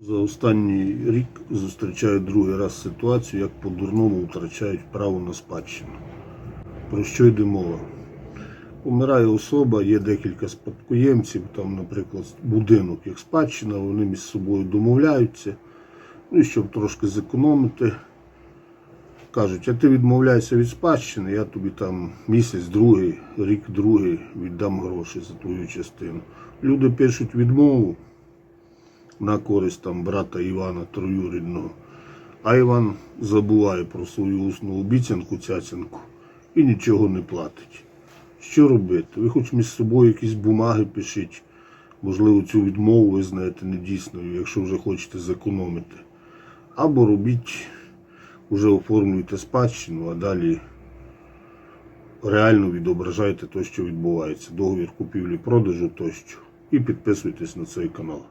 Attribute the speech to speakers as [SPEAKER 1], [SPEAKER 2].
[SPEAKER 1] За останній рік зустрічаю другий раз ситуацію, як по-дурному втрачають право на спадщину. Про що йде мова? Умирає особа, є декілька спадкоємців, там, наприклад, будинок як спадщина, вони між собою домовляються. Ну і щоб трошки зекономити, кажуть, а ти відмовляєшся від спадщини, я тобі там місяць, другий, рік другий віддам гроші за твою частину. Люди пишуть відмову на користь там брата Івана Троюрідного. А Іван забуває про свою усну обіцянку цяцянку і нічого не платить. Що робити? Ви хоч між собою якісь бумаги пишіть. Можливо, цю відмову ви знаєте недійсною, якщо вже хочете зекономити. Або робіть, вже оформлюйте спадщину, а далі реально відображайте те, що відбувається. Договір купівлі-продажу тощо. І підписуйтесь на цей канал.